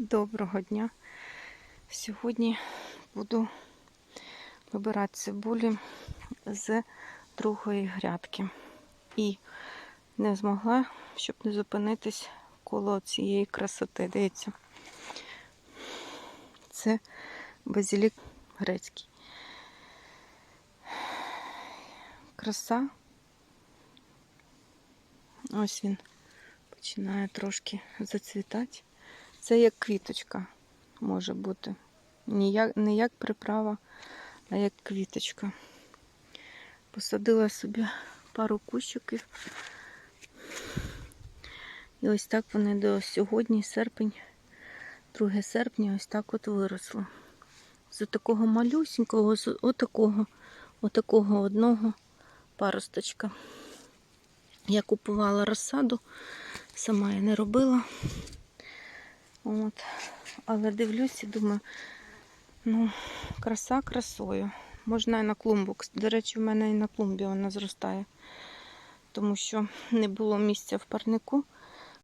Доброго дня. Сьогодні буду вибирати цибулі з другої грядки. І не змогла, щоб не зупинитись коло цієї красоти. Дивіться, це базилік грецький. Краса. Ось він починає трошки зацвітати. Це як квіточка може бути. Не як, не як приправа, а як квіточка. Посадила собі пару кущиків. І ось так вони до сьогодні, серпень, 2 серпня, ось так от виросли. З такого малюсенького, з отакого, отакого одного паросточка. Я купувала розсаду, сама я не робила. От. Але дивлюсь і думаю, ну, краса красою. Можна і на клумбу. До речі, в мене і на клумбі вона зростає. Тому що не було місця в парнику.